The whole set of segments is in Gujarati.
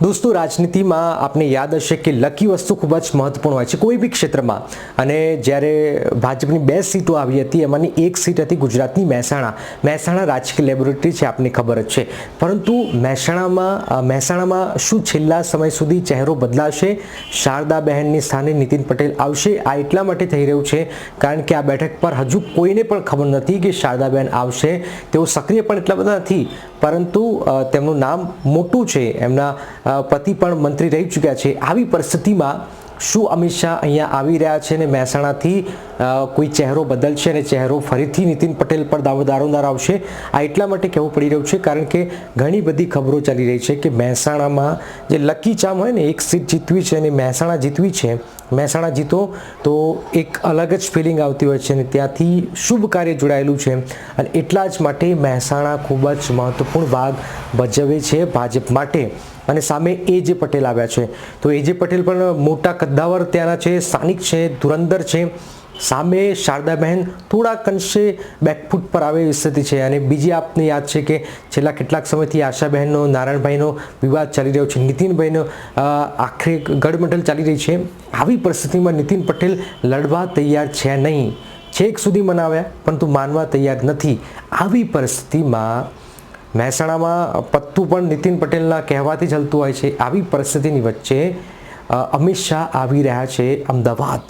દોસ્તો, રાજનીતિમાં આપને યાદ હશે કે લકી વસ્તુ ખૂબ જ મહત્વપૂર્ણ હોય છે કોઈ બી ક્ષેત્રમાં. અને જ્યારે ભાજપની બે સીટો આવી હતી, એમાંની એક સીટ હતી ગુજરાતની મહેસાણા. મહેસાણા રાજકીય લેબોરેટરી છે, આપને ખબર જ છે. પરંતુ મહેસાણામાં મહેસાણામાં શું છેલ્લા સમય સુધી ચહેરો બદલાશે? શારદા બહેનની સ્થાને નીતિન પટેલ આવશે? આ એટલા માટે થઈ રહ્યું છે, કારણ કે આ બેઠક પર હજુ કોઈને પણ ખબર નથી કે શારદાબહેન આવશે. તેઓ સક્રિય પણ એટલા બધા નથી, પરંતુ તેમનું નામ મોટું છે. એમના પતિ પણ મંત્રી રહી ચૂક્યા છે. આવી પરિસ્થિતિમાં શું અમિત શાહ અહીંયા આવી રહ્યા છે અને મહેસાણાથી કોઈ ચહેરો બદલશે અને ચહેરો ફરીથી નીતિન પટેલ પર દાવો, દારોદાર આવશે? આ એટલા માટે કહેવું પડી રહ્યું છે કારણ કે ઘણી બધી ખબરો ચાલી રહી છે કે મહેસાણામાં જે લકી ચામ હોય ને, એક સીટ જીતવી છે અને મહેસાણા જીતવી છે, મહેસાણા જીતો તો એક અલગ જ ફિલિંગ આવતી હોય છે અને ત્યાંથી શુભ કાર્ય જોડાયેલું છે. અને એટલા જ માટે મહેસાણા ખૂબ જ મહત્વપૂર્ણ ભાગ ભજવે છે ભાજપ માટે. અને સામે એ જે પટેલ આવ્યા છે. તો એ જે પટેલ પણ મોટા કદ્દાવર ત્યાંના છે, સ્થાનિક છે, ધુરંધર છે. સામે શારદાબહેન થોડાક અંશે બેકફૂટ પર આવે સ્થિતિ છે અને બીજી આપને યાદ છે કે છેલ્લા કેટલાક સમયથી આશાબહેનનો, નારાયણભાઈનો વિવાદ ચાલી રહ્યો છે. નીતિનભાઈનો આખરે ગઢમંડળ ચાલી રહી છે. આવી પરિસ્થિતિમાં નીતિન પટેલ લડવા તૈયાર છે નહીં. છેક સુધી મનાવ્યા, પરંતુ માનવા તૈયાર નથી. આવી પરિસ્થિતિમાં મહેસાણામાં પત્તું પણ નીતિન પટેલના કહેવાથી જ હોય છે. આવી પરિસ્થિતિની વચ્ચે અમિત શાહ આવી રહ્યા છે અમદાવાદ.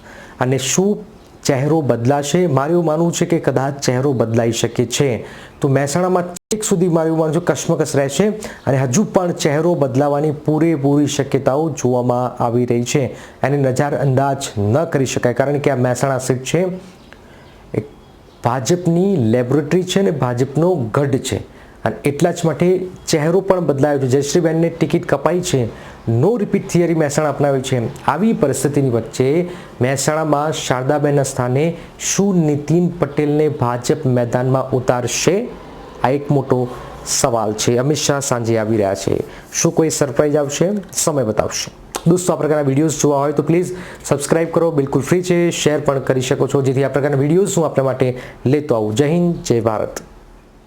અને શું ચહેરો બદલાશે? મારું માનવું છે કે કદાચ ચહેરો બદલાઈ શકે છે. તો મહેસાણામાં છેક સુધી મારું માનું માનવું કશ્મકશ રહેશે અને હજુ પણ ચહેરો બદલાવાની પૂરેપૂરી શક્યતાઓ જોવામાં આવી રહી છે. એને નજાર અંદાજ ન કરી શકાય કારણ કે આ મહેસાણા સીટ છે. એક ભાજપની લેબોરેટરી છે અને ભાજપનો ગઢ છે. અને એટલા જ માટે ચહેરો પણ બદલાયો છે. જયશ્રીબેનને ટિકિટ કપાઈ છે. નો રિપીટ થિયરી મહેસાણા અપનાવી છે. આવી પરિસ્થિતિની વચ્ચે મહેસાણામાં શારદાબેનના સ્થાને શું નીતિન પટેલને ભાજપ મેદાનમાં ઉતારશે? આ એક મોટો સવાલ છે. અમિત શાહ સાંજે આવી રહ્યા છે. શું કોઈ સરપ્રાઈઝ આવશે? સમય બતાવશે. દોસ્તો, આ પ્રકારના વિડીયોઝ જોવા હોય તો પ્લીઝ સબસ્ક્રાઇબ કરો. બિલકુલ ફ્રી છે. શેર પણ કરી શકો છો. જેથી આ પ્રકારના વિડીયોઝ હું આપણા માટે લેતો આવું. જય હિન્દ, જય ભારત.